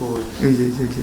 কই এই যে এই যে,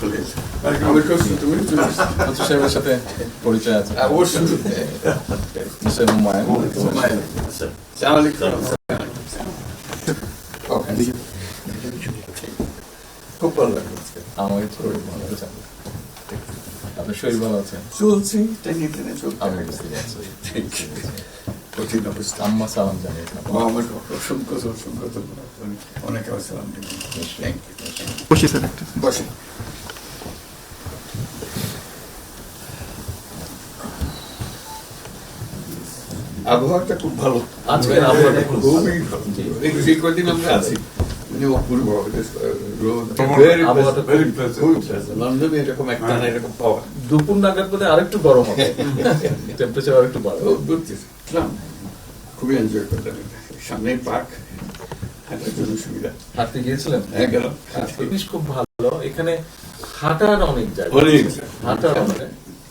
বসে তুমি চলে এসেছ। মন্ত্রী সাহেবের সাথে পরিচয় আছে অবশ্যই মিস্টার হুমায়ুন সালাম আলাইকুম ওকে খুব ভালো লাগল আমাকে শরীর ভালো আছে আপনার শরীর ভালো আছে চলছি টেনে টেনে চলতে আমি বুঝতে পারছি Thank you. কঠিন অবস্থা আম্মা সালাম জানিয়েছেন আমার অসংখ্য অসংখ্য অনেক সালাম ইউ স্যার বসে আবহাওয়াটা খুব ভালো। আবহাওয়াটা খুবই ভালো। যে কদিন আমরা আছি অপূর্ব রোদ Very আবহাওয়াটা very pleasant. লন্ডনে এরকম একটা না এরকম পাওয়া। দুপুর নাগাদ বোধ আরেকটু গরম হবে। টেম্পারেচার আরেকটু বাড়বে। অদ্ভুত কিছু। ইসলাম, খুবই এনজয় করলাম। সামনে পার্ক হাঁটার জন্য সুবিধা। হাঁটতে গিয়েছিলেন? হ্যাঁ গেলাম। খুব ভালো। এখানে হাঁটার অনেক জায়গা হাঁটার অনেক।